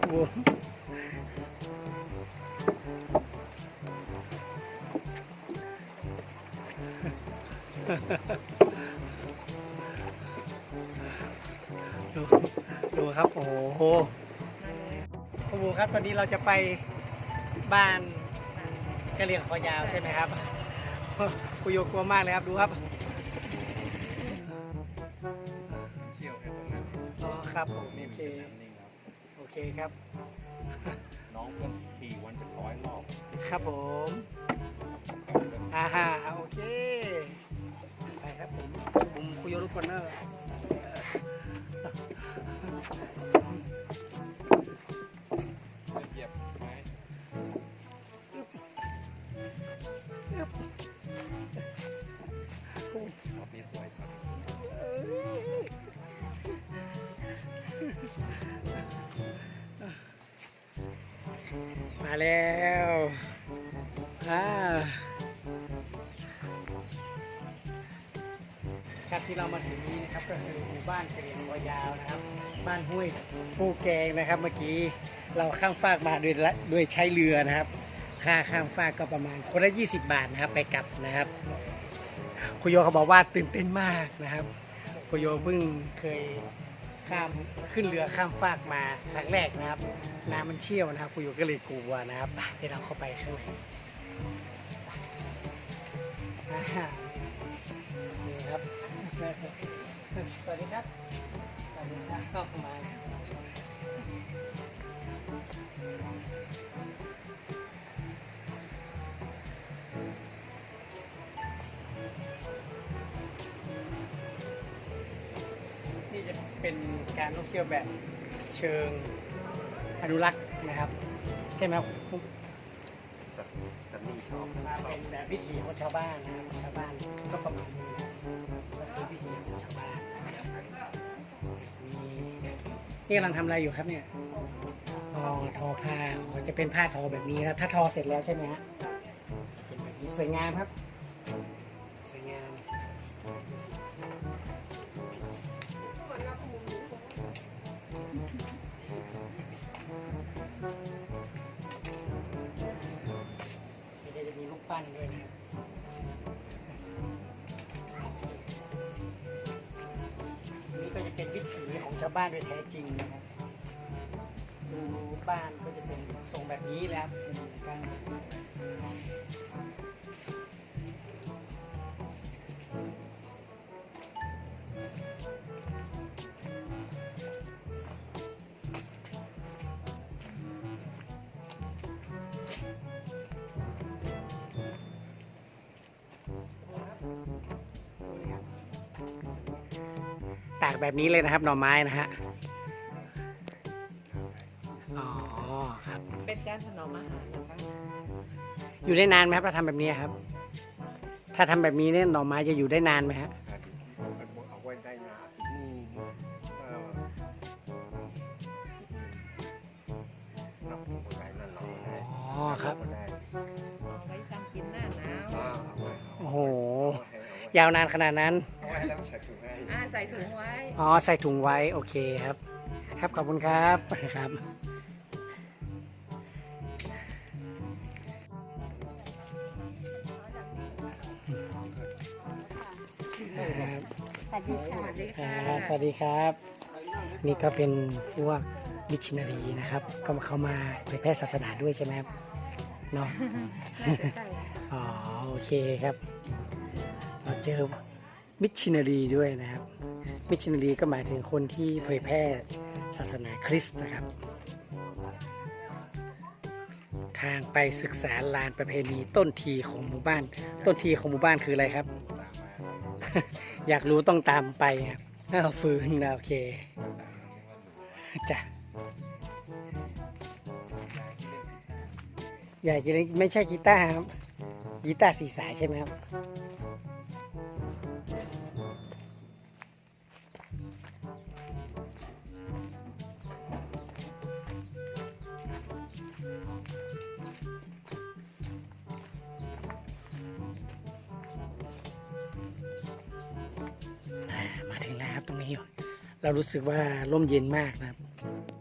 โอ้ดูดูครับ โอ้โหคุณบูครับตอนนี้เราจะไปบ้านกะเหรี่ยงคอยาวใช่ไหมครับคุยโยกลัวมากเลยครับ ดูครับเที่ยวแค่ตรงนั้นอ๋อครับผมนี่โอมันเค เป็นน้ำนิ่งครับโอเคครับ น้องเพื่อนขี่วันจะร้อยรอบครับผมอ่าฮะโอเค ไปครับผมผมคุยโยลูกคอนเนอร์เหยียบไหมร แล้วอ่าครับที่เรามาถึงนี้นะครับก็คือหมู่บ้านเกรียงวายาวนะครับ บ้านห้วยปูแกงนะครับ เมื่อกี้เราข้ามฟากมาด้วยด้วยใช้เรือนะครับ ค่าข้ามฟากก็ประมาณคนละ 20 บาทนะครับ ไปกลับนะครับคุยโยเขาบอกว่าตื่นเต้นมากนะครับคุยโยเพิ่งเคย ข้ามขึ้นเรือข้ามฟากมาครั้งแรกนะครับ น้ำมันเชี่ยวนะครับคุยโยก็เลยกลัวนะครับเดี๋ยวเราเข้าไปข้างในนี่ครับสวัสดีครับสวัสดีครับเข้ามา เป็นการท่องเที่ยวแบบเชิงอนุรักษ์นะครับ ใช่ไหมครับสัตว์สัตว์นี่ชอบมาเป็นแบบวิถีของชาวบ้านนะครับชาวบ้านก็ประมาณนี้นะครับก็คือวิถีของชาวบ้านนะครับนี่นี่กำลังทำอะไรอยู่ครับเนี่ยอ๋อทอผ้าอ๋อจะเป็นผ้าทอแบบนี้นะครับถ้าทอเสร็จแล้วใช่ไหมฮะเป็นแบบนี้สวยงามครับ สวยงามนี่ก็ จะมีลูกปั้นด้วยนะนี่ก็จะเป็นวิถีของชาวบ้านโดยแท้จริงนะครับดูบ้านก็จะเป็นทรงแบบนี้แล้วเป็น ตากแบบนี้เลยนะครับหน่อไม้นะฮะ อ๋อครับ เป็นการถนอมอาหารนะคะอยู่ได้นานไหมครับถ้าทำแบบนี้ครับ ถ้าทำแบบนี้เนี่ยหน่อไม้จะอยู่ได้นานไหมฮะเอาไว้ได้นาที่นี่เอ่อนับถึงคนไหนนั่นเราได้อ๋อครับเราได้เอาไว้ทำกินหน้าหนาว อ่าเอาไว้เอาโอ้โหไว้เอาไว้ยาวนานขนาดนั้น เอาไว้แล้วใส่ถุง ให้อ่าใส่ถุงไว้ อ๋อ ใส่ถุงไว้ โอเคครับ ครับ ขอบคุณครับครับ สวัสดีค่ะสวัสดีอ่าค่ะสวัสดีครับ นี่ก็เป็นพวกมิชชันนารีนะครับ ก็เข้ามาเผยแพร่ศาสนาด้วยใช่ไหมครับเนาะใช่อ๋อ โอเคครับ เราเจอ มิชชันนารีด้วยนะครับ มิชชันนารีก็หมายถึงคนที่เผยแพร่ศาสนาคริสต์นะครับ ทางไปศึกษาลานประเพณีต้นทีของหมู่บ้าน ต้นทีของหมู่บ้านคืออะไรครับ อยากรู้ต้องตามไปครับอ้าวฟื้นนะโอเคจ้ะอยากจะเล่นไม่ใช่กีตาร์ครับกีตาร์สีสายใช่ไหมครับ เรารู้สึกว่าร่มเย็นมากนะครับ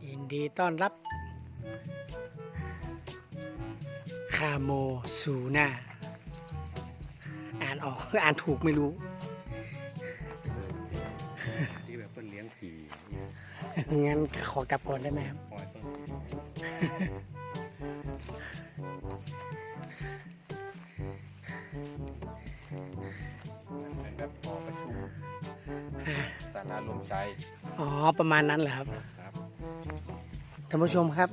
ยินดีต้อนรับคาโมซูน่าอ่านออกอ่านถูกไม่รู้ ที่แบบเพิ่นเลี้ยงผีงั้นขอกลับก่อนได้ไหมครับ อ่าสาราลมใจอ๋อประมาณนั้นเหรอครับครับท่านผู้ชมครับ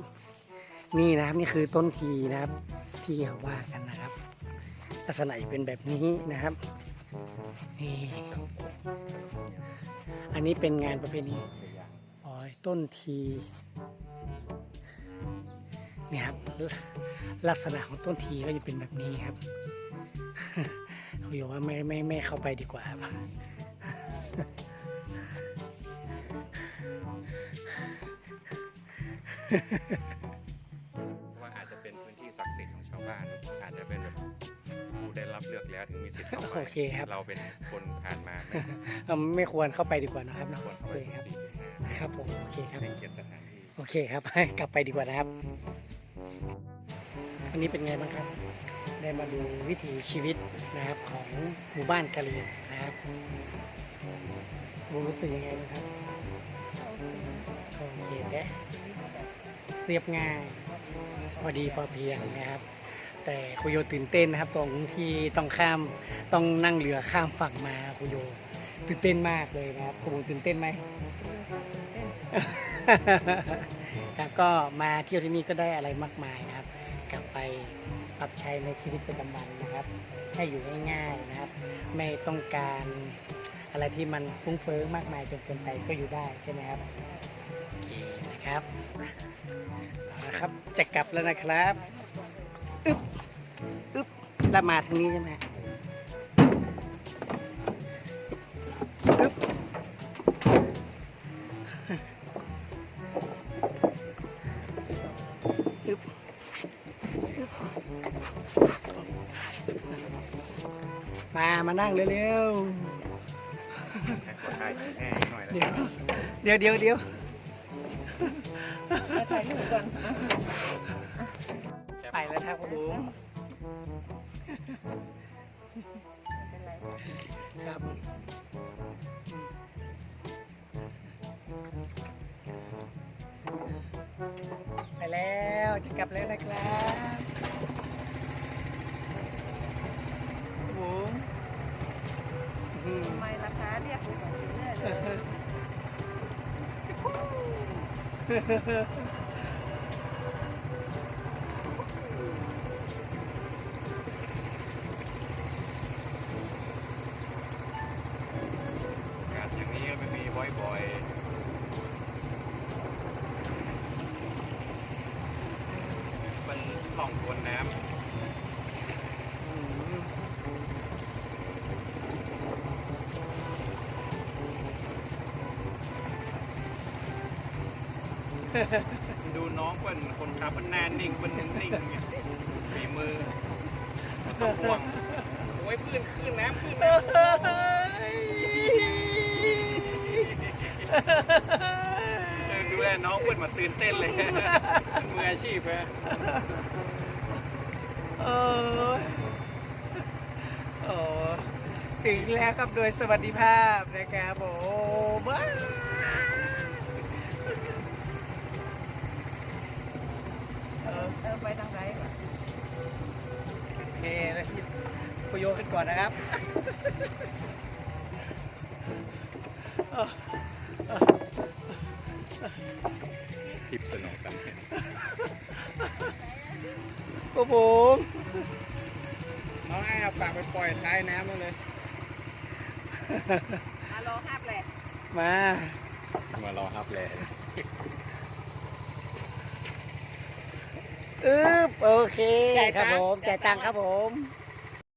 นี่นะครับนี่คือต้นทีนะครับ ที่เขาว่ากันนะครับ ลักษณะเป็นแบบนี้นะครับนี่อันนี้เป็นงานประเพณีอ๋อต้นทีเนี่ยครับลักษณะของต้นทีก็จะเป็นแบบนี้ครับเขาบอกว่าไม่ไม่ไม่เข้าไปดีกว่าครับ ว่าอาจจะเป็นพื้นที่ศักดิ์สิทธิ์ของชาวบ้าน อาจจะเป็นแบบผู้ได้รับเลือกแล้วถึงมีสิทธิ์เข้าไปโอเคครับ เราเป็นคนผ่านมาไม่เอ่อไม่ควรเข้าไปดีกว่านะครับเนาะควรโอเข้าเคไปครับสุ่มสี่สุ่มห้าครับผมโอเคครับให้เกียรติสถานที่ โอเคครับ กลับไปดีกว่านะครับอันนี้เป็นไงบ้างครับ ได้มาดูวิถีชีวิตนะครับของหมู่บ้านกะเหรี่ยงนะครับรู้สึกยังไงบ้างครับโอเคแค่ เรียบง่าย พอดีพอเพียงนะครับ แต่คุโยตื่นเต้นนะครับ ตรงที่ต้องข้ามต้องนั่งเรือข้ามฝั่งมาคุโยตื่นเต้นมากเลยนะครับคุณตื่นเต้นไหม ครับก็มาเที่ยวที่นี่ก็ได้อะไรมากมายนะครับ กลับไปปรับใช้ในชีวิตประจำวันนะครับ ให้อยู่ง่ายๆนะครับ ไม่ต้องการอะไรที่มันฟุ้งเฟ้อมากมายจนเกินไปก็อยู่ได้ใช่ไหมครับ นะครับเอาละครับจะกลับแล้วนะครับอึ๊บอึ๊บแล้วมาทางนี้ใช่ไหมอึ๊บอึ๊บอึ๊บมามานั่งเร็วให้ขอทายแห้งหน่อยๆนะเดี๋ยวเดี๋ยวเดี๋ยวเดี๋ยวไปถ่ายรูปก่อนไปแล้วครับผมเป็นไรครับไปแล้วจะกลับแล้วนะครับครับผมอื้อทำไมราคาเรียกกูแบบนี้เนี่ยเลย ดูน้องเป็นคนขับมันแน่นิ่งเป็นนิ่งเนี่ยฝีมือต้องห่วงโอ้ยพื้นขึ้นน้ำขึ้นน้ำเออดูแลน้องเพื่อนมาตื่นเต้นเลยมืออาชีพฮะโอ้ยโอ้ถึงแล้วครับโดยสวัสดิภาพนะครับผมว้าว เออเออไปทางไหนวะโอเคแล้วพี่คุโยขึ้นก่อนนะครับทิปสนองกันครับผมน้องไอ้เอาปากไปปล่อยท้ายน้ำนั่นเลยมารอห้าแปลกมามารอครับแหละ อึ๊บโอเคครับผมจ่ายตังค์ครับผม